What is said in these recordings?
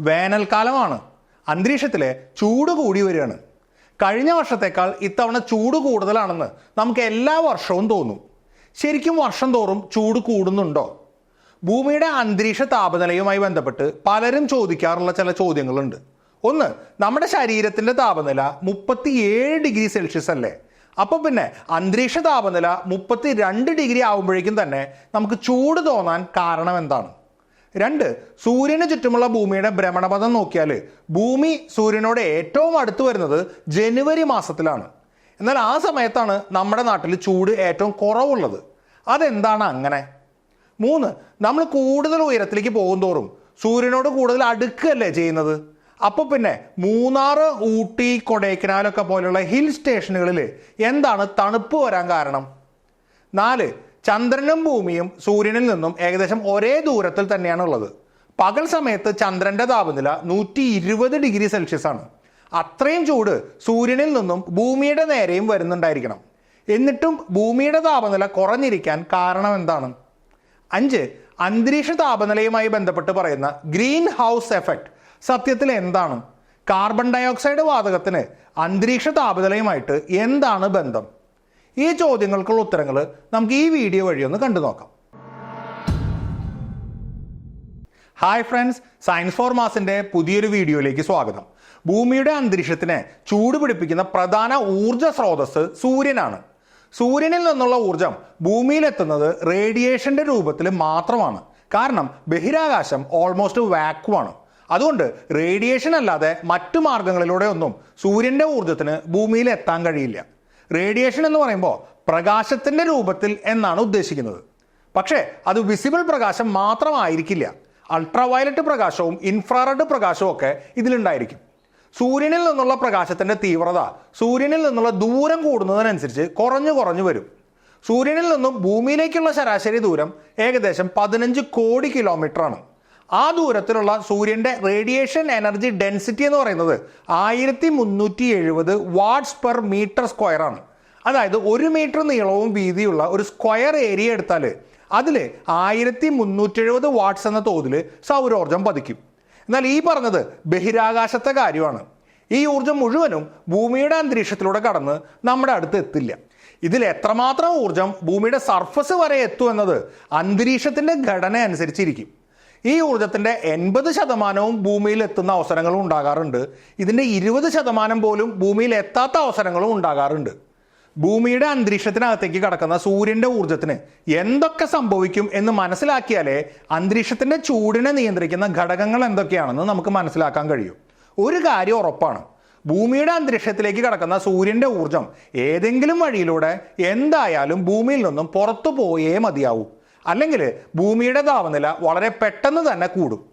വേനൽക്കാലമാണ്. അന്തരീക്ഷത്തിലെ ചൂട് കൂടി വരികയാണ്. കഴിഞ്ഞ വർഷത്തേക്കാൾ ഇത്തവണ ചൂട് കൂടുതലാണെന്ന് നമുക്ക് എല്ലാ വർഷവും തോന്നും. ശരിക്കും വർഷം തോറും ചൂട് കൂടുന്നുണ്ടോ? ഭൂമിയുടെ അന്തരീക്ഷ താപനിലയുമായി ബന്ധപ്പെട്ട് പലരും ചോദിക്കാറുള്ള ചില ചോദ്യങ്ങളുണ്ട്. ഒന്ന് നമ്മുടെ ശരീരത്തിന്റെ താപനില മുപ്പത്തിയേഴ് ഡിഗ്രി സെൽഷ്യസ് അല്ലേ? അപ്പൊ പിന്നെ അന്തരീക്ഷ താപനില മുപ്പത്തി ഡിഗ്രി ആവുമ്പോഴേക്കും തന്നെ നമുക്ക് ചൂട് തോന്നാൻ കാരണം എന്താണ്? രണ്ട് സൂര്യന് ചുറ്റുമുള്ള ഭൂമിയുടെ ഭ്രമണപഥം നോക്കിയാൽ ഭൂമി സൂര്യനോട് ഏറ്റവും അടുത്ത് വരുന്നത് ജനുവരി മാസത്തിലാണ്. എന്നാൽ ആ സമയത്താണ് നമ്മുടെ നാട്ടിൽ ചൂട് ഏറ്റവും കുറവുള്ളത്. അതെന്താണ് അങ്ങനെ? മൂന്ന് നമ്മൾ കൂടുതൽ ഉയരത്തിലേക്ക് പോകുന്തോറും സൂര്യനോട് കൂടുതൽ അടുക്കുകയല്ലേ ചെയ്യുന്നത്? അപ്പോൾ പിന്നെ മൂന്നാർ ഊട്ടി കൊടൈക്കനാലൊക്കെ പോലെയുള്ള ഹിൽ സ്റ്റേഷനുകളിൽ എന്താണ് തണുപ്പ് വരാൻ കാരണം? നാല് ചന്ദ്രനും ഭൂമിയും സൂര്യനിൽ നിന്നും ഏകദേശം ഒരേ ദൂരത്തിൽ തന്നെയാണ് ഉള്ളത് പകൽ സമയത്ത് ചന്ദ്രന്റെ താപനില നൂറ്റി ഇരുപത് ഡിഗ്രി സെൽഷ്യസ് ആണ്. അത്രയും ചൂട് സൂര്യനിൽ നിന്നും ഭൂമിയുടെ നേരെയും വരുന്നുണ്ടായിരിക്കണം. എന്നിട്ടും ഭൂമിയുടെ താപനില കുറഞ്ഞിരിക്കാൻ കാരണം എന്താണ്? അഞ്ച് അന്തരീക്ഷ താപനിലയുമായി ബന്ധപ്പെട്ട് പറയുന്ന ഗ്രീൻ ഹൗസ് എഫക്റ്റ് സത്യത്തിൽ എന്താണ്? കാർബൺ ഡയോക്സൈഡ് വാതകത്തിന് അന്തരീക്ഷ താപനിലയുമായിട്ട് എന്താണ് ബന്ധം? ഈ ചോദ്യങ്ങൾക്കുള്ള ഉത്തരങ്ങൾ നമുക്ക് ഈ വീഡിയോ വഴി ഒന്ന് കണ്ടു നോക്കാം. ഹായ് ഫ്രണ്ട്സ് സയൻസ് ഫോർ മാസിന്റെ പുതിയൊരു വീഡിയോയിലേക്ക് സ്വാഗതം. ഭൂമിയുടെ അന്തരീക്ഷത്തിനെ ചൂടുപിടിപ്പിക്കുന്ന പ്രധാന ഊർജ സ്രോതസ് സൂര്യനാണ്. സൂര്യനിൽ നിന്നുള്ള ഊർജം ഭൂമിയിലെത്തുന്നത് റേഡിയേഷന്റെ രൂപത്തിൽ മാത്രമാണ്. കാരണം ബഹിരാകാശം ഓൾമോസ്റ്റ് വാക്കുവാണ് അതുകൊണ്ട് റേഡിയേഷൻ അല്ലാതെ മറ്റു മാർഗങ്ങളിലൂടെ ഒന്നും സൂര്യന്റെ ഊർജത്തിന് ഭൂമിയിൽ എത്താൻ കഴിയില്ല. റേഡിയേഷൻ എന്ന് പറയുമ്പോൾ പ്രകാശത്തിന്റെ രൂപത്തിൽ എന്നാണ് ഉദ്ദേശിക്കുന്നത്. പക്ഷേ അത് വിസിബിൾ പ്രകാശം മാത്രമായിരിക്കില്ല. അൾട്രാവയലറ്റ് പ്രകാശവും ഇൻഫ്രാറെഡ് പ്രകാശവും ഒക്കെ ഇതിലുണ്ടായിരിക്കും. സൂര്യനിൽ നിന്നുള്ള പ്രകാശത്തിന്റെ തീവ്രത സൂര്യനിൽ നിന്നുള്ള ദൂരം കൂടുന്നതിനനുസരിച്ച് കുറഞ്ഞു കുറഞ്ഞു വരും. സൂര്യനിൽ നിന്നും ഭൂമിയിലേക്കുള്ള ശരാശരി ദൂരം ഏകദേശം പതിനഞ്ച് കോടി കിലോമീറ്റർ ആണ് ആ ദൂരത്തിലുള്ള സൂര്യന്റെ റേഡിയേഷൻ എനർജി ഡെൻസിറ്റി എന്ന് പറയുന്നത് ആയിരത്തി മുന്നൂറ്റി എഴുപത് വാട്ട്സ് പെർ മീറ്റർ സ്ക്വയർ ആണ് അതായത് ഒരു മീറ്റർ നീളവും വീതിയുള്ള ഒരു സ്ക്വയർ ഏരിയ എടുത്താൽ അതിൽ ആയിരത്തി മുന്നൂറ്റി എഴുപത് വാട്ട്സ് എന്ന തോതിൽ സൗരോർജം പതിക്കും. എന്നാൽ ഈ പറഞ്ഞത് ബഹിരാകാശത്തെ കാര്യമാണ്. ഈ ഊർജം മുഴുവനും ഭൂമിയുടെ അന്തരീക്ഷത്തിലൂടെ കടന്ന് നമ്മുടെ അടുത്ത് എത്തില്ല. ഇതിൽ എത്രമാത്രം ഊർജം ഭൂമിയുടെ സർഫസ് വരെ എത്തുമെന്നത് അന്തരീക്ഷത്തിന്റെ ഘടന അനുസരിച്ചിരിക്കും. ഈ ഊർജത്തിന്റെ എൺപത് ശതമാനവും ഭൂമിയിൽ എത്തുന്ന അവസരങ്ങളും ഉണ്ടാകാറുണ്ട്. ഇതിന്റെ ഇരുപത് ശതമാനം പോലും ഭൂമിയിൽ എത്താത്ത അവസരങ്ങളും ഉണ്ടാകാറുണ്ട്. ഭൂമിയുടെ അന്തരീക്ഷത്തിനകത്തേക്ക് കടക്കുന്ന സൂര്യന്റെ ഊർജത്തിന് എന്തൊക്കെ സംഭവിക്കും എന്ന് മനസ്സിലാക്കിയാലേ അന്തരീക്ഷത്തിന്റെ ചൂടിനെ നിയന്ത്രിക്കുന്ന ഘടകങ്ങൾ എന്തൊക്കെയാണെന്ന് നമുക്ക് മനസ്സിലാക്കാൻ കഴിയും. ഒരു കാര്യം ഉറപ്പാണ്. ഭൂമിയുടെ അന്തരീക്ഷത്തിലേക്ക് കടക്കുന്ന സൂര്യന്റെ ഊർജം ഏതെങ്കിലും വഴിയിലൂടെ എന്തായാലും ഭൂമിയിൽ നിന്നും പുറത്തു പോയേ മതിയാവൂ. അല്ലെങ്കിൽ ഭൂമിയുടെ താപനില വളരെ പെട്ടെന്ന് തന്നെ കൂടും.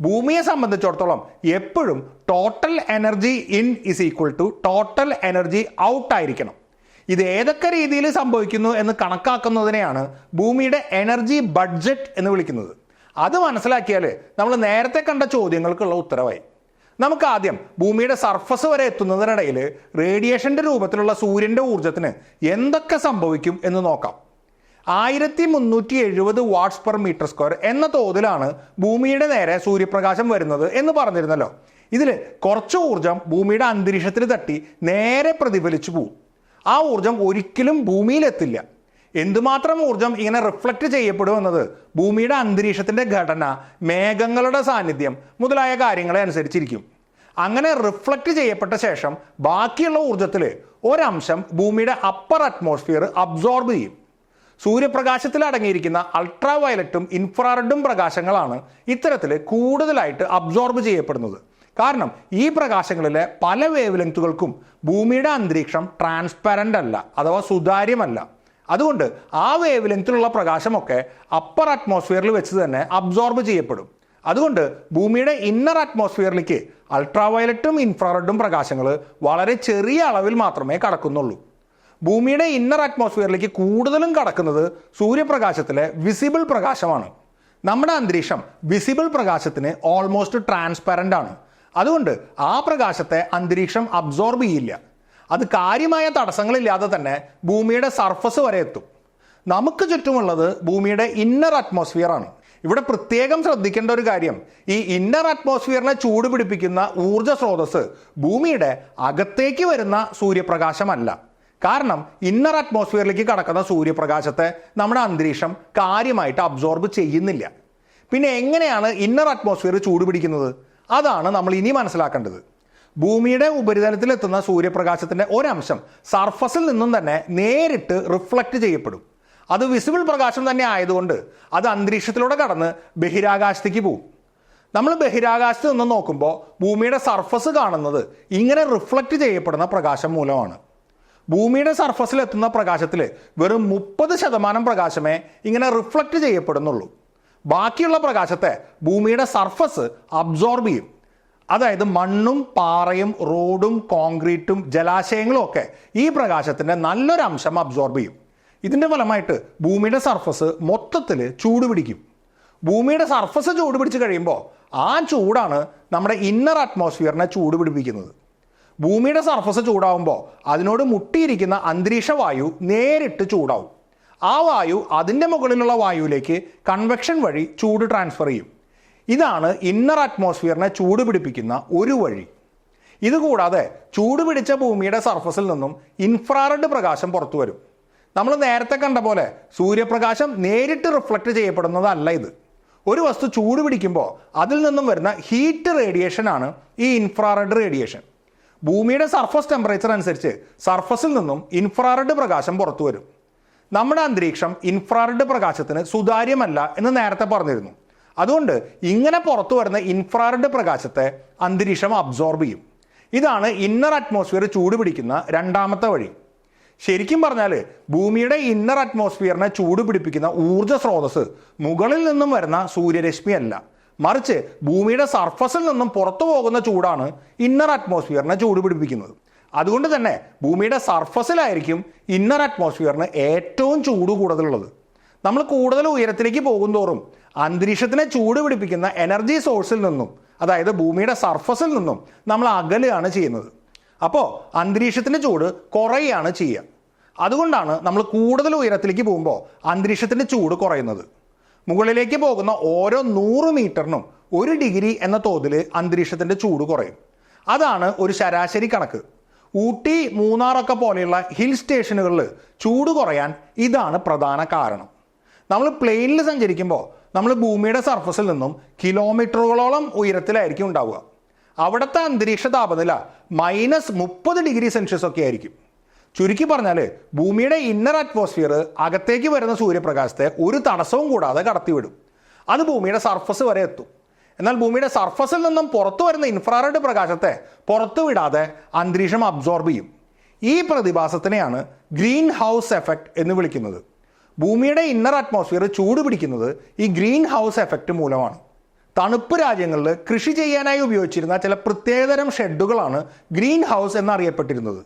ഭൂമിയെ സംബന്ധിച്ചിടത്തോളം എപ്പോഴും total energy in is equal to total energy out ആയിരിക്കണം. ഇത് ഏതൊക്കെ രീതിയിൽ സംഭവിക്കുന്നു എന്ന് കണക്കാക്കുന്നതിനെയാണ് ഭൂമിയുടെ എനർജി ബഡ്ജറ്റ് എന്ന് വിളിക്കുന്നത്. അത് മനസ്സിലാക്കിയാൽ നമ്മൾ നേരത്തെ കണ്ട ചോദ്യങ്ങൾക്കുള്ള ഉത്തരവായി. നമുക്ക് ആദ്യം ഭൂമിയുടെ സർഫസ് വരെ എത്തുന്നതിനിടയിൽ റേഡിയേഷന്റെ രൂപത്തിലുള്ള സൂര്യന്റെ ഊർജത്തിന് എന്തൊക്കെ സംഭവിക്കും എന്ന് നോക്കാം. ആയിരത്തി മുന്നൂറ്റി എഴുപത് വാട്ട്സ് പെർ മീറ്റർ സ്ക്വയർ എന്ന തോതിലാണ് ഭൂമിയുടെ നേരെ സൂര്യപ്രകാശം വരുന്നത് എന്ന് പറഞ്ഞിരുന്നല്ലോ. ഇതിൽ കുറച്ച് ഊർജം ഭൂമിയുടെ അന്തരീക്ഷത്തിൽ തട്ടി നേരെ പ്രതിഫലിച്ചു പോകും ആ ഊർജം ഒരിക്കലും ഭൂമിയിലെത്തില്ല. എന്തുമാത്രം ഊർജം ഇങ്ങനെ റിഫ്ലക്റ്റ് ചെയ്യപ്പെടും എന്നത് ഭൂമിയുടെ അന്തരീക്ഷത്തിന്റെ ഘടന മേഘങ്ങളുടെ സാന്നിധ്യം മുതലായ കാര്യങ്ങളെ അനുസരിച്ചിരിക്കും. അങ്ങനെ റിഫ്ലക്റ്റ് ചെയ്യപ്പെട്ട ശേഷം ബാക്കിയുള്ള ഊർജത്തിൽ ഒരംശം ഭൂമിയുടെ അപ്പർ അറ്റ്മോസ്ഫിയർ അബ്സോർബ് ചെയ്യും. സൂര്യപ്രകാശത്തിൽ അടങ്ങിയിരിക്കുന്ന അൾട്രാവയലറ്റും ഇൻഫ്രാറെഡും പ്രകാശങ്ങളാണ് ഇത്തരത്തിൽ കൂടുതലായിട്ട് അബ്സോർബ് ചെയ്യപ്പെടുന്നത്. കാരണം ഈ പ്രകാശങ്ങളിലെ പല വേവ് ലെങ്തുകൾക്കും ഭൂമിയുടെ അന്തരീക്ഷം ട്രാൻസ്പെറന്റ് അല്ല അഥവാ സുതാര്യമല്ല. അതുകൊണ്ട് ആ വേവ് ലെങ്ത്തിലുള്ള പ്രകാശമൊക്കെ അപ്പർ അറ്റ്മോസ്ഫിയറിൽ വെച്ച് തന്നെ അബ്സോർബ് ചെയ്യപ്പെടും. അതുകൊണ്ട് ഭൂമിയുടെ ഇന്നർ അറ്റ്മോസ്ഫിയറിലേക്ക് അൾട്രാവയലറ്റും ഇൻഫ്രാറെഡും പ്രകാശങ്ങൾ വളരെ ചെറിയ അളവിൽ മാത്രമേ കടക്കുന്നുള്ളൂ. ഭൂമിയുടെ ഇന്നർ അറ്റ്മോസ്ഫിയറിലേക്ക് കൂടുതലും കടക്കുന്നത് സൂര്യപ്രകാശത്തിലെ വിസിബിൾ പ്രകാശമാണ്. നമ്മുടെ അന്തരീക്ഷം വിസിബിൾ പ്രകാശത്തിന് ഓൾമോസ്റ്റ് ട്രാൻസ്പെറന്റ് ആണ്. അതുകൊണ്ട് ആ പ്രകാശത്തെ അന്തരീക്ഷം അബ്സോർബ് ചെയ്യില്ല. അത് കാര്യമായ തടസ്സങ്ങളില്ലാതെ തന്നെ ഭൂമിയുടെ സർഫസ് വരെ എത്തും. നമുക്ക് ചുറ്റുമുള്ളത് ഭൂമിയുടെ ഇന്നർ അറ്റ്മോസ്ഫിയർ ആണ്. ഇവിടെ പ്രത്യേകം ശ്രദ്ധിക്കേണ്ട ഒരു കാര്യം ഈ ഇന്നർ അറ്റ്മോസ്ഫിയറിനെ ചൂട് പിടിപ്പിക്കുന്ന ഊർജ സ്രോതസ് ഭൂമിയുടെ അകത്തേക്ക് വരുന്ന സൂര്യപ്രകാശമല്ല. കാരണം ഇന്നർ അറ്റ്മോസ്ഫിയറിലേക്ക് കടക്കുന്ന സൂര്യപ്രകാശത്തെ നമ്മുടെ അന്തരീക്ഷം കാര്യമായിട്ട് അബ്സോർബ് ചെയ്യുന്നില്ല. പിന്നെ എങ്ങനെയാണ് ഇന്നർ അറ്റ്മോസ്ഫിയർ ചൂട് പിടിക്കുന്നത്? അതാണ് നമ്മൾ ഇനി മനസ്സിലാക്കേണ്ടത്. ഭൂമിയുടെ ഉപരിതലത്തിൽ എത്തുന്ന സൂര്യപ്രകാശത്തിന്റെ ഒരംശം സർഫസിൽ നിന്നും തന്നെ നേരിട്ട് റിഫ്ലക്റ്റ് ചെയ്യപ്പെടും. അത് വിസിബിൾ പ്രകാശം തന്നെ ആയതുകൊണ്ട് അത് അന്തരീക്ഷത്തിലൂടെ കടന്ന് ബഹിരാകാശത്തേക്ക് പോകും. നമ്മൾ ബഹിരാകാശത്ത് നിന്ന് നോക്കുമ്പോൾ ഭൂമിയുടെ സർഫസ് കാണുന്നത് ഇങ്ങനെ റിഫ്ലക്റ്റ് ചെയ്യപ്പെടുന്ന പ്രകാശം മൂലമാണ്. ഭൂമിയുടെ സർഫസിൽ എത്തുന്ന പ്രകാശത്തിൽ വെറും മുപ്പത് ശതമാനം പ്രകാശമേ ഇങ്ങനെ റിഫ്ലക്റ്റ് ചെയ്യപ്പെടുന്നുള്ളൂ. ബാക്കിയുള്ള പ്രകാശത്തെ ഭൂമിയുടെ സർഫസ് അബ്സോർബ് ചെയ്യും. അതായത് മണ്ണും പാറയും റോഡും കോൺക്രീറ്റും ജലാശയങ്ങളും ഒക്കെ ഈ പ്രകാശത്തിന്റെ നല്ലൊരു അംശം അബ്സോർബ് ചെയ്യും. ഇതിന്റെ ഫലമായിട്ട് ഭൂമിയുടെ സർഫസ് മൊത്തത്തിൽ ചൂട് പിടിക്കും. ഭൂമിയുടെ സർഫസ് ചൂട് പിടിച്ച് കഴിയുമ്പോൾ ആ ചൂടാണ് നമ്മുടെ ഇന്നർ അറ്റ്മോസ്ഫിയറിനെ ചൂട് പിടിപ്പിക്കുന്നത്. ഭൂമിയുടെ സർഫസ് ചൂടാവുമ്പോൾ അതിനോട് മുട്ടിയിരിക്കുന്ന അന്തരീക്ഷ വായു നേരിട്ട് ചൂടാവും. ആ വായു അതിന്റെ മുകളിലുള്ള വായുവിലേക്ക് കൺവെക്ഷൻ വഴി ചൂട് ട്രാൻസ്ഫർ ചെയ്യും. ഇതാണ് ഇന്നർ അറ്റ്മോസ്ഫിയറിനെ ചൂട് പിടിപ്പിക്കുന്ന ഒരു വഴി. ഇതുകൂടാതെ ചൂട് പിടിച്ച ഭൂമിയുടെ സർഫസിൽ നിന്നും ഇൻഫ്രാറെഡ് പ്രകാശം പുറത്തു വരും. നമ്മൾ നേരത്തെ കണ്ട പോലെ സൂര്യപ്രകാശം നേരിട്ട് റിഫ്ലക്റ്റ് ചെയ്യപ്പെടുന്നതല്ല ഇത്. ഒരു വസ്തു ചൂട് പിടിക്കുമ്പോൾ അതിൽ നിന്നും വരുന്ന ഹീറ്റ് റേഡിയേഷൻ ആണ് ഈ ഇൻഫ്രാറെഡ് റേഡിയേഷൻ ഭൂമിയുടെ സർഫസ് ടെമ്പറേച്ചർ അനുസരിച്ച് സർഫസിൽ നിന്നും ഇൻഫ്രാറെഡ് പ്രകാശം പുറത്തു വരും. നമ്മുടെ അന്തരീക്ഷം ഇൻഫ്രാറെഡ് പ്രകാശത്തിന് സുതാര്യമല്ല എന്ന് നേരത്തെ പറഞ്ഞിരുന്നു. അതുകൊണ്ട് ഇങ്ങനെ പുറത്തു വരുന്ന ഇൻഫ്രാറെഡ് പ്രകാശത്തെ അന്തരീക്ഷം അബ്സോർബ് ചെയ്യും. ഇതാണ് ഇന്നർ അറ്റ്മോസ്ഫിയർ ചൂട് പിടിക്കുന്ന രണ്ടാമത്തെ വഴി. ശരിക്കും പറഞ്ഞാൽ ഭൂമിയുടെ ഇന്നർ അറ്റ്മോസ്ഫിയറിനെ ചൂട് പിടിപ്പിക്കുന്ന ഊർജ സ്രോതസ് മുകളിൽ നിന്നും വരുന്ന സൂര്യരശ്മി അല്ല. മറിച്ച് ഭൂമിയുടെ സർഫസിൽ നിന്നും പുറത്തു പോകുന്ന ചൂടാണ് ഇന്നർ അറ്റ്മോസ്ഫിയറിനെ ചൂട് പിടിപ്പിക്കുന്നത്. അതുകൊണ്ട് തന്നെ ഭൂമിയുടെ സർഫസിലായിരിക്കും ഇന്നർ അറ്റ്മോസ്ഫിയറിന് ഏറ്റവും ചൂട് കൂടുതലുള്ളത്. നമ്മൾ കൂടുതൽ ഉയരത്തിലേക്ക് പോകുന്തോറും അന്തരീക്ഷത്തിനെ ചൂട് പിടിപ്പിക്കുന്ന എനർജി സോഴ്സിൽ നിന്നും അതായത് ഭൂമിയുടെ സർഫസിൽ നിന്നും നമ്മൾ അകലുകയാണ് ചെയ്യുന്നത്. അപ്പോൾ അന്തരീക്ഷത്തിന്റെ ചൂട് കുറയുകയാണ് ചെയ്യുക. അതുകൊണ്ടാണ് നമ്മൾ കൂടുതൽ ഉയരത്തിലേക്ക് പോകുമ്പോൾ അന്തരീക്ഷത്തിന്റെ ചൂട് കുറയുന്നത്. മുകളിലേക്ക് പോകുന്ന ഓരോ നൂറ് മീറ്ററിനും ഒരു ഡിഗ്രി എന്ന തോതിൽ അന്തരീക്ഷത്തിന്റെ ചൂട് കുറയും. അതാണ് ഒരു ശരാശരി കണക്ക്. ഊട്ടി മൂന്നാറൊക്കെ പോലെയുള്ള ഹിൽ സ്റ്റേഷനുകളിൽ ചൂട് കുറയാൻ ഇതാണ് പ്രധാന കാരണം. നമ്മൾ പ്ലെയിനിൽ സഞ്ചരിക്കുമ്പോൾ നമ്മൾ ഭൂമിയുടെ സർഫസിൽ നിന്നും കിലോമീറ്ററുകളോളം ഉയരത്തിലായിരിക്കും ഉണ്ടാവുക. അവിടുത്തെ അന്തരീക്ഷ താപനില മൈനസ് മുപ്പത് ഡിഗ്രി സെൽഷ്യസ് ഒക്കെ ആയിരിക്കും. ചുരുക്കി പറഞ്ഞാൽ ഭൂമിയുടെ ഇന്നർ അറ്റ്മോസ്ഫിയർ അകത്തേക്ക് വരുന്ന സൂര്യപ്രകാശത്തെ ഒരു തടസ്സവും കൂടാതെ കടത്തിവിടും. അത് ഭൂമിയുടെ സർഫസ് വരെ എത്തും. എന്നാൽ ഭൂമിയുടെ സർഫസിൽ നിന്നും പുറത്തു വരുന്ന ഇൻഫ്രാറെഡ് പ്രകാശത്തെ പുറത്തുവിടാതെ അന്തരീക്ഷം അബ്സോർബ് ചെയ്യും. ഈ പ്രതിഭാസത്തിനെയാണ് ഗ്രീൻ ഹൗസ് എഫക്റ്റ് എന്ന് വിളിക്കുന്നത്. ഭൂമിയുടെ ഇന്നർ അറ്റ്മോസ്ഫിയർ ചൂട് പിടിക്കുന്നത് ഈ ഗ്രീൻ ഹൗസ് എഫക്റ്റ് മൂലമാണ്. തണുപ്പ് രാജ്യങ്ങളിൽ കൃഷി ചെയ്യാനായി ഉപയോഗിച്ചിരുന്ന ചില പ്രത്യേകതരം ഷെഡുകളാണ് ഗ്രീൻ ഹൗസ് എന്നറിയപ്പെട്ടിരുന്നത്.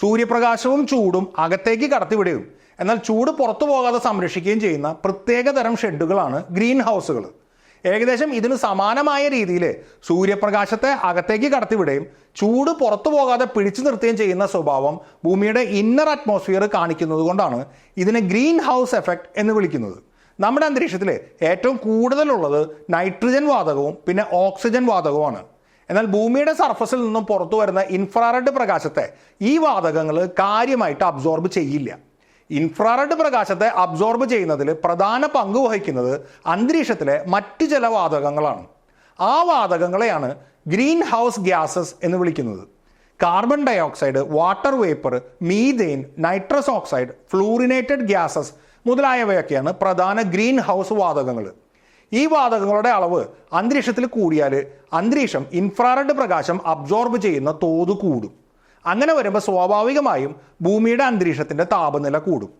സൂര്യപ്രകാശവും ചൂടും അകത്തേക്ക് കടത്തിവിടുകയും എന്നാൽ ചൂട് പുറത്തു പോകാതെ സംരക്ഷിക്കുകയും ചെയ്യുന്ന പ്രത്യേകതരം ഷെഡുകളാണ് ഗ്രീൻ ഹൗസുകൾ ഏകദേശം ഇതിന് സമാനമായ രീതിയിൽ സൂര്യപ്രകാശത്തെ അകത്തേക്ക് കടത്തിവിടുകയും ചൂട് പുറത്തു പോകാതെ പിടിച്ചു നിർത്തുകയും ചെയ്യുന്ന സ്വഭാവം ഭൂമിയുടെ ഇന്നർ അറ്റ്മോസ്ഫിയർ കാണിക്കുന്നത് കൊണ്ടാണ് ഇതിനെ ഗ്രീൻ ഹൗസ് എഫക്റ്റ് എന്ന് വിളിക്കുന്നത്. നമ്മുടെ അന്തരീക്ഷത്തിൽ ഏറ്റവും കൂടുതലുള്ളത് നൈട്രജൻ വാതകവും പിന്നെ ഓക്സിജൻ വാതകവുമാണ്. എന്നാൽ ഭൂമിയുടെ സർഫസിൽ നിന്നും പുറത്തു വരുന്ന ഇൻഫ്രാറെഡ് പ്രകാശത്തെ ഈ വാതകങ്ങൾ കാര്യമായിട്ട് അബ്സോർബ് ചെയ്യില്ല. ഇൻഫ്രാറെഡ് പ്രകാശത്തെ അബ്സോർബ് ചെയ്യുന്നതിൽ പ്രധാന പങ്ക് വഹിക്കുന്നത് അന്തരീക്ഷത്തിലെ മറ്റു ചില വാതകങ്ങളാണ്. ആ വാതകങ്ങളെയാണ് ഗ്രീൻ ഹൗസ് ഗ്യാസസ് എന്ന് വിളിക്കുന്നത്. Carbon dioxide water vapour methane nitrous oxide fluorinated gases മുതലായവയൊക്കെയാണ് പ്രധാന ഗ്രീൻ ഹൗസ് വാതകങ്ങൾ. ഈ വാതകങ്ങളുടെ അളവ് അന്തരീക്ഷത്തിൽ കൂടിയാൽ അന്തരീക്ഷം ഇൻഫ്രാറെഡ് പ്രകാശം അബ്സോർബ് ചെയ്യുന്ന തോത് കൂടും. അങ്ങനെ വരുമ്പോൾ സ്വാഭാവികമായും ഭൂമിയുടെ അന്തരീക്ഷത്തിന്റെ താപനില കൂടും.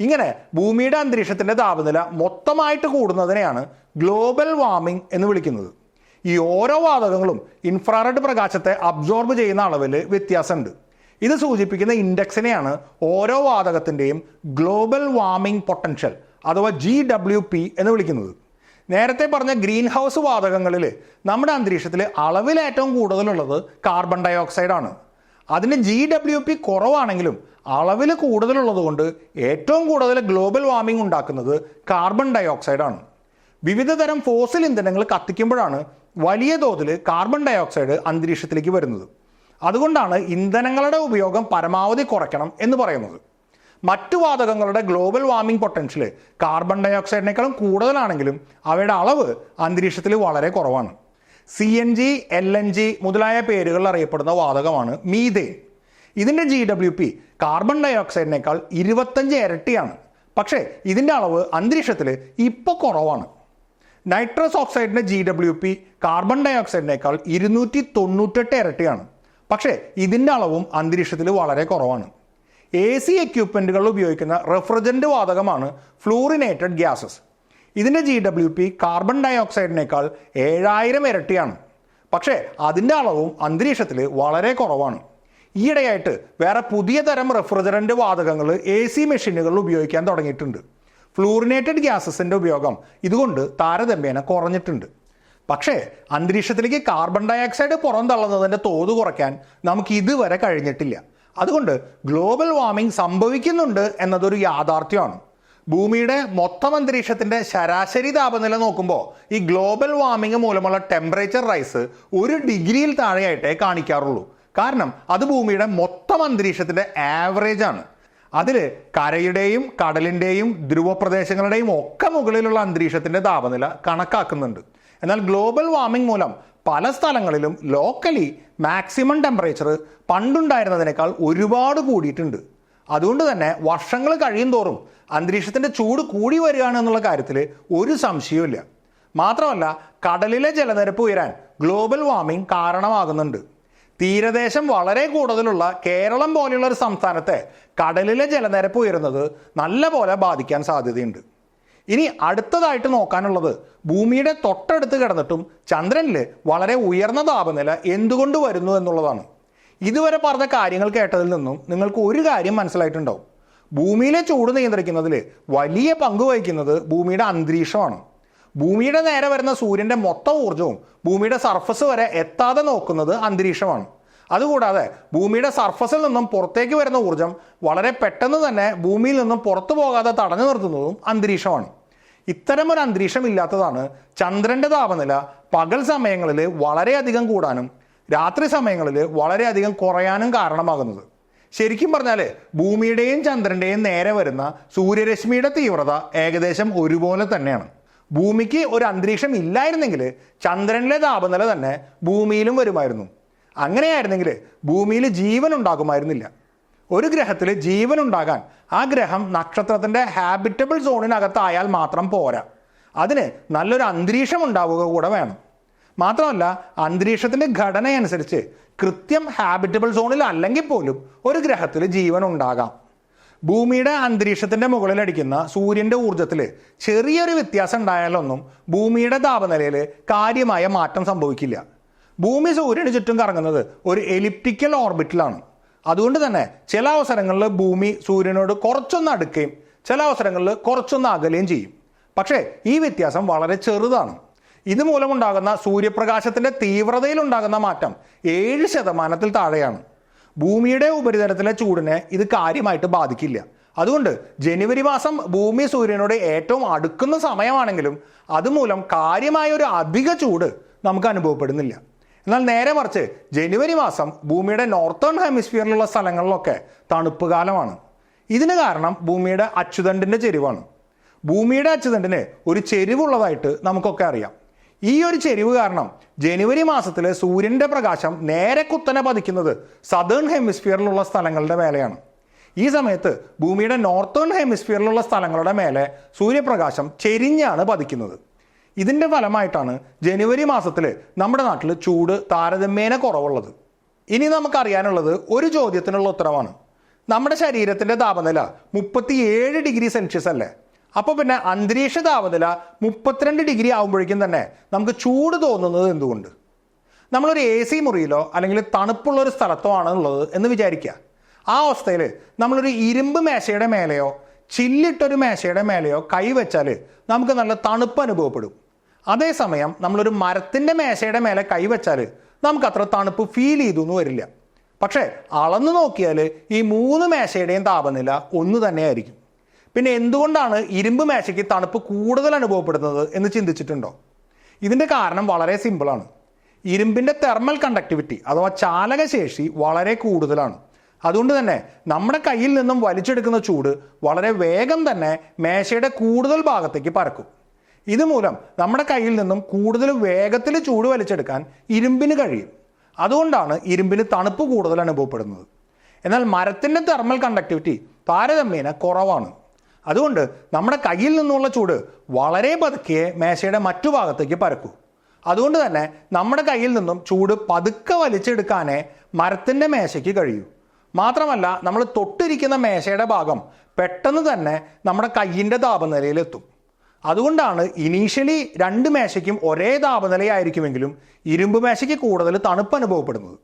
ഇങ്ങനെ ഭൂമിയുടെ അന്തരീക്ഷത്തിന്റെ താപനില മൊത്തമായിട്ട് കൂടുന്നതിനെയാണ് ഗ്ലോബൽ വാർമിംഗ് എന്ന് വിളിക്കുന്നത്. ഈ ഓരോ വാതകങ്ങളും ഇൻഫ്രാറെഡ് പ്രകാശത്തെ അബ്സോർബ് ചെയ്യുന്ന അളവിൽ വ്യത്യാസമുണ്ട്. ഇത് സൂചിപ്പിക്കുന്ന ഇൻഡെക്സിനെയാണ് ഓരോ വാതകത്തിന്റെയും ഗ്ലോബൽ വാർമിംഗ് പൊട്ടൻഷ്യൽ അഥവാ ജി ഡബ്ല്യു പി എന്ന് വിളിക്കുന്നത്. നേരത്തെ പറഞ്ഞ ഗ്രീൻ ഹൗസ് വാതകങ്ങളിൽ നമ്മുടെ അന്തരീക്ഷത്തിൽ അളവിൽ ഏറ്റവും കൂടുതലുള്ളത് കാർബൺ ഡയോക്സൈഡാണ് അതിന് ജി ഡബ്ല്യു പി കുറവാണെങ്കിലും അളവിൽ കൂടുതലുള്ളത് കൊണ്ട് ഏറ്റവും കൂടുതൽ ഗ്ലോബൽ വാർമിംഗ് ഉണ്ടാക്കുന്നത് കാർബൺ ഡൈ ഓക്സൈഡ് ആണ്. വിവിധ തരം ഫോസിൽ ഇന്ധനങ്ങൾ കത്തിക്കുമ്പോഴാണ് വലിയ തോതിൽ കാർബൺ ഡയോക്സൈഡ് അന്തരീക്ഷത്തിലേക്ക് വരുന്നത്. അതുകൊണ്ടാണ് ഇന്ധനങ്ങളുടെ ഉപയോഗം പരമാവധി കുറയ്ക്കണം എന്ന് പറയുന്നത്. മറ്റു വാതകങ്ങളുടെ ഗ്ലോബൽ വാർമിംഗ് പൊട്ടൻഷ്യൽ കാർബൺ ഡയോക്സൈഡിനേക്കാളും കൂടുതലാണെങ്കിലും അവയുടെ അളവ് അന്തരീക്ഷത്തിൽ വളരെ കുറവാണ്. C N G L N G മുതലായ പേരുകളിൽ അറിയപ്പെടുന്ന വാതകമാണ് മീതേൻ ഇതിന്റെ ജി ഡബ്ല്യു പി കാർബൺ ഡയോക്സൈഡിനേക്കാൾ ഇരുപത്തഞ്ച് ഇരട്ടിയാണ്. പക്ഷേ ഇതിന്റെ അളവ് അന്തരീക്ഷത്തിൽ ഇപ്പോൾ കുറവാണ്. നൈട്രസ് ഓക്സൈഡിന്റെ ജി ഡബ്ല്യു പി കാർബൺ ഡയോക്സൈഡിനേക്കാൾ ഇരുന്നൂറ്റി തൊണ്ണൂറ്റെട്ട് ഇരട്ടിയാണ്. പക്ഷേ ഇതിന്റെ അളവും അന്തരീക്ഷത്തിൽ വളരെ കുറവാണ്. എ സി എക്യുപ്മെന്റുകൾ ഉപയോഗിക്കുന്ന റെഫ്രിജറന്റ് വാതകമാണ് ഫ്ലൂറിനേറ്റഡ് ഗ്യാസസ് ഇതിന്റെ ജി ഡബ്ല്യു പി കാർബൺ ഡയോക്സൈഡിനേക്കാൾ ഏഴായിരം ഇരട്ടിയാണ്. പക്ഷേ അതിന്റെ അളവും അന്തരീക്ഷത്തിൽ വളരെ കുറവാണ്. ഈയിടെയായിട്ട് വേറെ പുതിയ തരം റെഫ്രിജറന്റ് വാതകങ്ങൾ എ സി മെഷീനുകളിൽ ഉപയോഗിക്കാൻ തുടങ്ങിയിട്ടുണ്ട്. ഫ്ലൂറിനേറ്റഡ് ഗ്യാസസിന്റെ ഉപയോഗം ഇതുകൊണ്ട് താരതമ്യേന കുറഞ്ഞിട്ടുണ്ട്. പക്ഷേ അന്തരീക്ഷത്തിലേക്ക് കാർബൺ ഡയോക്സൈഡ് പുറന്തള്ളുന്നതിന്റെ തോത് കുറയ്ക്കാൻ നമുക്ക് ഇതുവരെ കഴിഞ്ഞിട്ടില്ല. അതുകൊണ്ട് ഗ്ലോബൽ വാർമിംഗ് സംഭവിക്കുന്നുണ്ട് എന്നതൊരു യാഥാർത്ഥ്യമാണ്. ഭൂമിയുടെ മൊത്തം അന്തരീക്ഷത്തിന്റെ ശരാശരി താപനില നോക്കുമ്പോൾ ഈ ഗ്ലോബൽ വാർമിംഗ് മൂലമുള്ള ടെമ്പറേച്ചർ റൈസ് ഒരു ഡിഗ്രിയിൽ താഴെയായിട്ടേ കാണിക്കാറുള്ളൂ. കാരണം അത് ഭൂമിയുടെ മൊത്തം അന്തരീക്ഷത്തിന്റെ ആവറേജ് ആണ്. അതിൽ കരയുടെയും കടലിന്റെയും ധ്രുവപ്രദേശങ്ങളുടെയും ഒക്കെ മുകളിലുള്ള അന്തരീക്ഷത്തിന്റെ താപനില കണക്കാക്കുന്നുണ്ട്. എന്നാൽ ഗ്ലോബൽ വാർമിംഗ് മൂലം പല സ്ഥലങ്ങളിലും ലോക്കലി മാക്സിമം ടെമ്പറേച്ചർ പണ്ടുണ്ടായിരുന്നതിനേക്കാൾ ഒരുപാട് കൂടിയിട്ടുണ്ട്. അതുകൊണ്ട് തന്നെ വർഷങ്ങൾ കഴിയും തോറും അന്തരീക്ഷത്തിന്റെ ചൂട് കൂടി വരികയാണ് എന്നുള്ള കാര്യത്തിൽ ഒരു സംശയവുമില്ല. മാത്രമല്ല കടലിലെ ജലനിരപ്പ് ഉയരാൻ ഗ്ലോബൽ വാർമിംഗ് കാരണമാകുന്നുണ്ട്. തീരദേശം വളരെ കൂടുതലുള്ള കേരളം പോലെയുള്ള ഒരു സംസ്ഥാനത്തെ കടലിലെ ജലനിരപ്പ് ഉയരുന്നത് നല്ല പോലെ ബാധിക്കാൻ സാധ്യതയുണ്ട്. ഇനി അടുത്തതായിട്ട് നോക്കാനുള്ളത് ഭൂമിയുടെ തൊട്ടടുത്ത് കിടന്നിട്ടും ചന്ദ്രനിൽ വളരെ ഉയർന്ന താപനില എന്തുകൊണ്ട് വരുന്നു എന്നുള്ളതാണ്. ഇതുവരെ പറഞ്ഞ കാര്യങ്ങൾ കേട്ടതിൽ നിന്നും നിങ്ങൾക്ക് ഒരു കാര്യം മനസ്സിലായിട്ടുണ്ടാവും. ഭൂമിയിലെ ചൂട് നിയന്ത്രിക്കുന്നതിൽ വലിയ പങ്ക് വഹിക്കുന്നത് ഭൂമിയുടെ അന്തരീക്ഷമാണ്. ഭൂമിയുടെ നേരെ വരുന്ന സൂര്യന്റെ മൊത്തം ഊർജവും ഭൂമിയുടെ സർഫസ് വരെ എത്താതെ നോക്കുന്നത് അന്തരീക്ഷമാണ്. അതുകൂടാതെ ഭൂമിയുടെ സർഫസിൽ നിന്നും പുറത്തേക്ക് വരുന്ന ഊർജം വളരെ പെട്ടെന്ന് തന്നെ ഭൂമിയിൽ നിന്നും പുറത്തു പോകാതെ തടഞ്ഞു നിർത്തുന്നതും അന്തരീക്ഷമാണ്. ഇത്തരം ഒരു അന്തരീക്ഷം ഇല്ലാത്തതാണ് ചന്ദ്രന്റെ താപനില പകൽ സമയങ്ങളിൽ വളരെയധികം കൂടാനും രാത്രി സമയങ്ങളിൽ വളരെയധികം കുറയാനും കാരണമാകുന്നത്. ശരിക്കും പറഞ്ഞാൽ ഭൂമിയുടെയും ചന്ദ്രന്റെയും നേരെ വരുന്ന സൂര്യരശ്മിയുടെ തീവ്രത ഏകദേശം ഒരുപോലെ തന്നെയാണ്. ഭൂമിക്ക് ഒരു അന്തരീക്ഷം ഇല്ലായിരുന്നെങ്കിൽ ചന്ദ്രനിലെ താപനില തന്നെ ഭൂമിയിലും വരുമായിരുന്നു. അങ്ങനെയായിരുന്നെങ്കിൽ ഭൂമിയിൽ ജീവൻ ഉണ്ടാകുമായിരുന്നില്ല. ഒരു ഗ്രഹത്തിൽ ജീവൻ ഉണ്ടാകാൻ ആ ഗ്രഹം നക്ഷത്രത്തിന്റെ ഹാബിറ്റബിൾ സോണിനകത്തായാൽ മാത്രം പോരാ. അതിന് നല്ലൊരു അന്തരീക്ഷം ഉണ്ടാവുക കൂടെ വേണം. മാത്രമല്ല അന്തരീക്ഷത്തിന്റെ ഘടനയനുസരിച്ച് കൃത്യം ഹാബിറ്റബിൾ സോണിൽ അല്ലെങ്കിൽ പോലും ഒരു ഗ്രഹത്തിൽ ജീവൻ ഉണ്ടാകാം. ഭൂമിയുടെ അന്തരീക്ഷത്തിന്റെ മുകളിലടിക്കുന്ന സൂര്യന്റെ ഊർജത്തിൽ ചെറിയൊരു വ്യത്യാസം ഉണ്ടായാലൊന്നും ഭൂമിയുടെ താപനിലയിൽ കാര്യമായ മാറ്റം സംഭവിക്കില്ല. ഭൂമി സൂര്യന് ചുറ്റും കറങ്ങുന്നത് ഒരു എലിപ്റ്റിക്കൽ ഓർബിറ്റിലാണ് അതുകൊണ്ട് തന്നെ ചില അവസരങ്ങളിൽ ഭൂമി സൂര്യനോട് കുറച്ചൊന്ന് അടുക്കുകയും ചില അവസരങ്ങളിൽ കുറച്ചൊന്ന് അകലുകയും ചെയ്യും. പക്ഷേ ഈ വ്യത്യാസം വളരെ ചെറുതാണ്. ഇതുമൂലമുണ്ടാകുന്ന സൂര്യപ്രകാശത്തിന്റെ തീവ്രതയിൽ ഉണ്ടാകുന്ന മാറ്റം ഏഴ് ശതമാനത്തിൽ താഴെയാണ്. ഭൂമിയുടെ ഉപരിതലത്തിലെ ചൂടിനെ ഇത് കാര്യമായിട്ട് ബാധിക്കില്ല. അതുകൊണ്ട് ജനുവരി മാസം ഭൂമി സൂര്യനോട് ഏറ്റവും അടുക്കുന്ന സമയമാണെങ്കിലും അതുമൂലം കാര്യമായ ഒരു അധിക ചൂട് നമുക്ക് അനുഭവപ്പെടുന്നില്ല. എന്നാൽ നേരെ മറിച്ച് ജനുവരി മാസം ഭൂമിയുടെ നോർത്തേൺ ഹെമിസ്ഫിയറിലുള്ള സ്ഥലങ്ങളിലൊക്കെ തണുപ്പ് കാലമാണ്. ഇതിന് കാരണം ഭൂമിയുടെ അച്ചുതണ്ടിന്റെ ചെരിവാണ്. ഭൂമിയുടെ അച്ചുതണ്ടിന് ഒരു ചെരിവുള്ളതായിട്ട് നമുക്കൊക്കെ അറിയാം. ഈ ഒരു ചെരിവ് കാരണം ജനുവരി മാസത്തിൽ സൂര്യന്റെ പ്രകാശം നേരെ കുത്തനെ പതിക്കുന്നത് സദേൺ ഹെമിസ്ഫിയറിലുള്ള സ്ഥലങ്ങളുടെ മേലെയാണ്. ഈ സമയത്ത് ഭൂമിയുടെ നോർത്തേൺ ഹെമിസ്ഫിയറിലുള്ള സ്ഥലങ്ങളുടെ മേലെ സൂര്യപ്രകാശം ചെരിഞ്ഞാണ് പതിക്കുന്നത്. ഇതിന്റെ ഫലമായിട്ടാണ് ജനുവരി മാസത്തിൽ നമ്മുടെ നാട്ടിൽ ചൂട് താരതമ്യേന കുറവുള്ളത്. ഇനി നമുക്കറിയാനുള്ളത് ഒരു ചോദ്യത്തിനുള്ള ഉത്തരവാണ്. നമ്മുടെ ശരീരത്തിന്റെ താപനില മുപ്പത്തിയേഴ് ഡിഗ്രി സെൽഷ്യസ് അല്ലേ? അപ്പോൾ പിന്നെ അന്തരീക്ഷ താപനില മുപ്പത്തിരണ്ട് ഡിഗ്രി ആകുമ്പോഴേക്കും തന്നെ നമുക്ക് ചൂട് തോന്നുന്നത് എന്തുകൊണ്ട്? നമ്മളൊരു എ സി മുറിയിലോ അല്ലെങ്കിൽ തണുപ്പുള്ള ഒരു സ്ഥലത്തോ ആണെന്നുള്ളത് എന്ന് വിചാരിക്കുക. ആ അവസ്ഥയിൽ നമ്മളൊരു ഇരുമ്പ് മേശയുടെ മേലെയോ ചില്ലിട്ടൊരു മേശയുടെ മേലെയോ കൈവച്ചാൽ നമുക്ക് നല്ല തണുപ്പ് അനുഭവപ്പെടും. അതേസമയം നമ്മളൊരു മരത്തിന്റെ മേശയുടെ മേലെ കൈവച്ചാൽ നമുക്ക് അത്ര തണുപ്പ് ഫീൽ ചെയ്തു എന്ന് വരില്ല. പക്ഷേ അളന്നു നോക്കിയാൽ ഈ മൂന്ന് മേശയുടെയും താപനില ഒന്ന് തന്നെയായിരിക്കും. പിന്നെ എന്തുകൊണ്ടാണ് ഇരുമ്പ് മേശയ്ക്ക് തണുപ്പ് കൂടുതൽ അനുഭവപ്പെടുന്നത് എന്ന് ചിന്തിച്ചിട്ടുണ്ടോ? ഇതിന്റെ കാരണം വളരെ സിമ്പിളാണ്. ഇരുമ്പിന്റെ തെർമൽ കണ്ടക്ടിവിറ്റി അഥവാ ചാലകശേഷി വളരെ കൂടുതലാണ്. അതുകൊണ്ട് തന്നെ നമ്മുടെ കയ്യിൽ നിന്നും വലിച്ചെടുക്കുന്ന ചൂട് വളരെ വേഗം തന്നെ മേശയുടെ കൂടുതൽ ഭാഗത്തേക്ക് പറക്കും ഇതുമൂലം നമ്മുടെ കയ്യിൽ നിന്നും കൂടുതൽ വേഗത്തിൽ ചൂട് വലിച്ചെടുക്കാൻ ഇരുമ്പിന് കഴിയും. അതുകൊണ്ടാണ് ഇരുമ്പിന് തണുപ്പ് കൂടുതൽ അനുഭവപ്പെടുന്നത്. എന്നാൽ മരത്തിന്റെ തെർമൽ കണ്ടക്ടിവിറ്റി താരതമ്യേന കുറവാണ്. അതുകൊണ്ട് നമ്മുടെ കയ്യിൽ നിന്നുള്ള ചൂട് വളരെ പതുക്കെ മേശയുടെ മറ്റു ഭാഗത്തേക്ക് പരക്കൂ. അതുകൊണ്ട് തന്നെ നമ്മുടെ കയ്യിൽ നിന്നും ചൂട് പതുക്കെ വലിച്ചെടുക്കാനേ മരത്തിന്റെ മേശയ്ക്ക് കഴിയൂ. മാത്രമല്ല നമ്മൾ തൊട്ടിരിക്കുന്ന മേശയുടെ ഭാഗം പെട്ടെന്ന് തന്നെ നമ്മുടെ കയ്യിന്റെ താപനിലയിലെത്തും. അതുകൊണ്ടാണ് ഇനീഷ്യലി രണ്ട് മേശയ്ക്കും ഒരേ താപനിലയായിരിക്കുമെങ്കിലും ഇരുമ്പ് മേശയ്ക്ക് കൂടുതൽ തണുപ്പ് അനുഭവപ്പെടുന്നത്.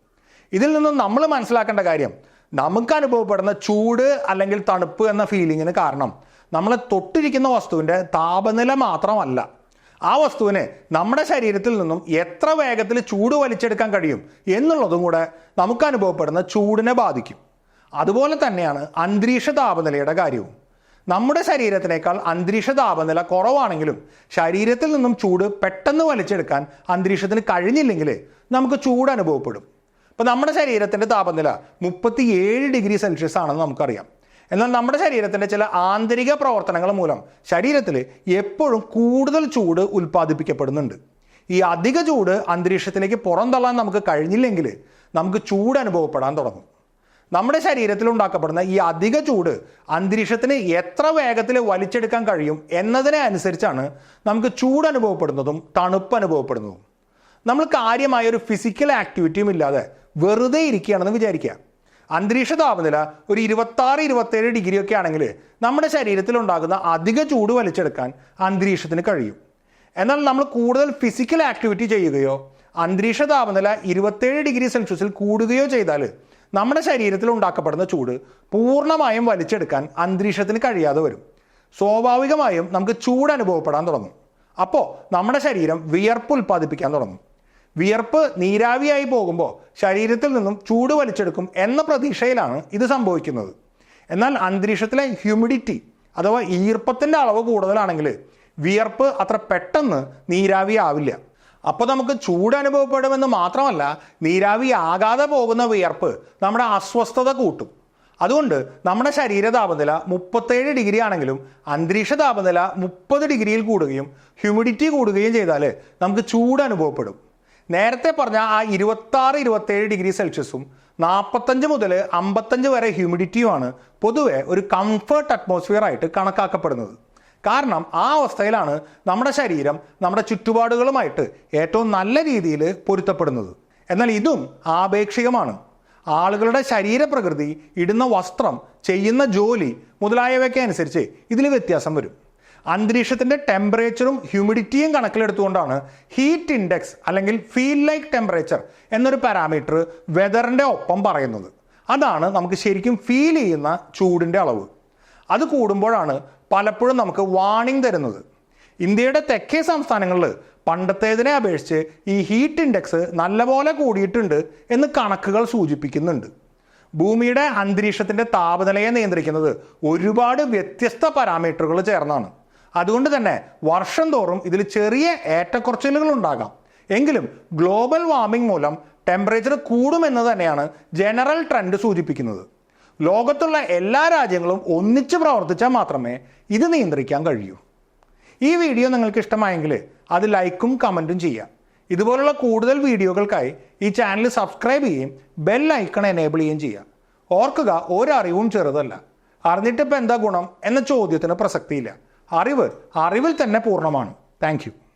ഇതിൽ നിന്നും നമ്മൾ മനസ്സിലാക്കേണ്ട കാര്യം നമുക്ക് അനുഭവപ്പെടുന്ന ചൂട് അല്ലെങ്കിൽ തണുപ്പ് എന്ന ഫീലിങ്ങിന് കാരണം നമ്മളെ തൊട്ടിരിക്കുന്ന വസ്തുവിന്റെ താപനില മാത്രമല്ല. ആ വസ്തുവിനെ നമ്മുടെ ശരീരത്തിൽ നിന്നും എത്ര വേഗത്തിൽ ചൂട് വലിച്ചെടുക്കാൻ കഴിയും എന്നുള്ളതും കൂടെ നമുക്ക് അനുഭവപ്പെടുന്ന ചൂടിനെ ബാധിക്കും. അതുപോലെ തന്നെയാണ് അന്തരീക്ഷ താപനിലയുടെ കാര്യവും. നമ്മുടെ ശരീരത്തിനേക്കാൾ അന്തരീക്ഷ താപനില കുറവാണെങ്കിലും ശരീരത്തിൽ നിന്നും ചൂട് പെട്ടെന്ന് വലിച്ചെടുക്കാൻ അന്തരീക്ഷത്തിന് കഴിഞ്ഞില്ലെങ്കിൽ നമുക്ക് ചൂട് അനുഭവപ്പെടും. അപ്പോൾ നമ്മുടെ ശരീരത്തിന്റെ താപനില മുപ്പത്തിയേഴ് ഡിഗ്രി സെൽഷ്യസ് ആണെന്ന് നമുക്കറിയാം. എന്നാൽ നമ്മുടെ ശരീരത്തിന്റെ ചില ആന്തരിക പ്രവർത്തനങ്ങൾ മൂലം ശരീരത്തിൽ എപ്പോഴും കൂടുതൽ ചൂട് ഉൽപ്പാദിപ്പിക്കപ്പെടുന്നുണ്ട്. ഈ അധിക ചൂട് അന്തരീക്ഷത്തിലേക്ക് പുറന്തള്ളാൻ നമുക്ക് കഴിഞ്ഞില്ലെങ്കിൽ നമുക്ക് ചൂട് അനുഭവപ്പെടാൻ തുടങ്ങും. നമ്മുടെ ശരീരത്തിൽ ഉണ്ടാക്കപ്പെടുന്ന ഈ അധിക ചൂട് അന്തരീക്ഷത്തിന് എത്ര വേഗത്തിൽ വലിച്ചെടുക്കാൻ കഴിയും എന്നതിനെ അനുസരിച്ചാണ് നമുക്ക് ചൂട് അനുഭവപ്പെടുന്നതും തണുപ്പ് അനുഭവപ്പെടുന്നതും. നമ്മൾ കാര്യമായ ഒരു ഫിസിക്കൽ ആക്ടിവിറ്റിയും ഇല്ലാതെ വെറുതെ ഇരിക്കുകയാണെന്ന് വിചാരിക്കുക. അന്തരീക്ഷ താപനില ഒരു ഇരുപത്താറ് ഇരുപത്തേഴ് ഡിഗ്രി ഒക്കെ ആണെങ്കിൽ നമ്മുടെ ശരീരത്തിൽ ഉണ്ടാകുന്ന അധിക ചൂട് വലിച്ചെടുക്കാൻ അന്തരീക്ഷത്തിന് കഴിയും. എന്നാൽ നമ്മൾ കൂടുതൽ ഫിസിക്കൽ ആക്ടിവിറ്റി ചെയ്യുകയോ അന്തരീക്ഷ താപനില ഇരുപത്തേഴ് ഡിഗ്രി സെൽഷ്യസിൽ കൂടുകയോ ചെയ്താൽ നമ്മുടെ ശരീരത്തിൽ ഉണ്ടാക്കപ്പെടുന്ന ചൂട് പൂർണമായും വലിച്ചെടുക്കാൻ അന്തരീക്ഷത്തിന് കഴിയാതെ വരും. സ്വാഭാവികമായും നമുക്ക് ചൂട് അനുഭവപ്പെടാൻ തുടങ്ങും. അപ്പോൾ നമ്മുടെ ശരീരം വിയർപ്പ് ഉൽപ്പാദിപ്പിക്കാൻ തുടങ്ങും. വിയർപ്പ് നീരാവിയായി പോകുമ്പോൾ ശരീരത്തിൽ നിന്നും ചൂട് വലിച്ചെടുക്കും എന്ന പ്രതീക്ഷയിലാണ് ഇത് സംഭവിക്കുന്നത്. എന്നാൽ അന്തരീക്ഷത്തിലെ ഹ്യൂമിഡിറ്റി അഥവാ ഈർപ്പത്തിന്റെ അളവ് കൂടുതലാണെങ്കിൽ വിയർപ്പ് അത്ര പെട്ടെന്ന് നീരാവി ആവില്ല അപ്പോൾ നമുക്ക് ചൂട് അനുഭവപ്പെടുമെന്ന് മാത്രമല്ല നീരാവി ആകാതെ പോകുന്ന വിയർപ്പ് നമ്മുടെ അസ്വസ്ഥത കൂട്ടും. അതുകൊണ്ട് നമ്മുടെ ശരീര താപനില മുപ്പത്തേഴ് ഡിഗ്രി ആണെങ്കിലും അന്തരീക്ഷ താപനില മുപ്പത് ഡിഗ്രിയിൽ കൂടുകയും ഹ്യൂമിഡിറ്റി കൂടുകയും ചെയ്താൽ നമുക്ക് ചൂട് അനുഭവപ്പെടും. നേരത്തെ പറഞ്ഞ ആ ഇരുപത്താറ് ഇരുപത്തേഴ് ഡിഗ്രി സെൽഷ്യസും നാൽപ്പത്തഞ്ച് മുതൽ അമ്പത്തഞ്ച് വരെ ഹ്യൂമിഡിറ്റിയുമാണ് പൊതുവെ ഒരു കംഫർട്ട് അറ്റ്മോസ്ഫിയർ ആയിട്ട് കണക്കാക്കപ്പെടുന്നത്. കാരണം ആ അവസ്ഥയിലാണ് നമ്മുടെ ശരീരം നമ്മുടെ ചുറ്റുപാടുകളുമായിട്ട് ഏറ്റവും നല്ല രീതിയിൽ പൊരുത്തപ്പെടുന്നത്. എന്നാൽ ഇതും ആപേക്ഷികമാണ്. ആളുകളുടെ ശരീരപ്രകൃതി ഇടുന്ന വസ്ത്രം ചെയ്യുന്ന ജോലി മുതലായവയ്ക്ക് അനുസരിച്ച് ഇതിൽ വ്യത്യാസം വരും. അന്തരീക്ഷത്തിന്റെ ടെമ്പറേച്ചറും ഹ്യൂമിഡിറ്റിയും കണക്കിലെടുത്തുകൊണ്ടാണ് ഹീറ്റ് ഇൻഡെക്സ് അല്ലെങ്കിൽ ഫീൽ ലൈക്ക് ടെമ്പറേച്ചർ എന്നൊരു പാരാമീറ്റർ വെതറിന്റെ ഒപ്പം പറയുന്നത്. അതാണ് നമുക്ക് ശരിക്കും ഫീൽ ചെയ്യുന്ന ചൂടിന്റെ അളവ്. അത് കൂടുമ്പോഴാണ് പലപ്പോഴും നമുക്ക് വാണിംഗ് തരുന്നത്. ഇന്ത്യയുടെ തെക്കേ സംസ്ഥാനങ്ങളിൽ പണ്ടത്തേതിനെ അപേക്ഷിച്ച് ഈ ഹീറ്റ് ഇൻഡെക്സ് നല്ലപോലെ കൂടിയിട്ടുണ്ട് എന്ന് കണക്കുകൾ സൂചിപ്പിക്കുന്നുണ്ട്. ഭൂമിയുടെ അന്തരീക്ഷത്തിന്റെ താപനിലയെ നിയന്ത്രിക്കുന്നത് ഒരുപാട് വ്യത്യസ്ത പാരാമീറ്ററുകൾ ചേർന്നാണ്. അതുകൊണ്ട് തന്നെ വർഷം തോറും ഇതിൽ ചെറിയ ഏറ്റക്കുറച്ചിലുകൾ ഉണ്ടാകാം. എങ്കിലും ഗ്ലോബൽ വാർമിംഗ് മൂലം ടെമ്പറേച്ചർ കൂടുമെന്ന് തന്നെയാണ് ജനറൽ ട്രെൻഡ് സൂചിപ്പിക്കുന്നത്. ലോകത്തുള്ള എല്ലാ രാജ്യങ്ങളും ഒന്നിച്ച് പ്രവർത്തിച്ചാൽ മാത്രമേ ഇത് നിയന്ത്രിക്കാൻ കഴിയൂ. ഈ വീഡിയോ നിങ്ങൾക്ക് ഇഷ്ടമായെങ്കിൽ അത് ലൈക്കും കമന്റും ചെയ്യാം ഇതുപോലുള്ള കൂടുതൽ വീഡിയോകൾക്കായി ഈ ചാനൽ സബ്സ്ക്രൈബ് ചെയ്യുകയും ബെൽ ഐക്കൺ എനേബിൾ ചെയ്യുകയും ചെയ്യുക. ഓർക്കുക ഒരറിവും ചെറുതല്ല. അറിഞ്ഞിട്ടിപ്പോൾ എന്താ ഗുണം എന്ന ചോദ്യത്തിന് പ്രസക്തിയില്ല. അറിവ് അറിവിൽ തന്നെ പൂർണമാണ്. താങ്ക്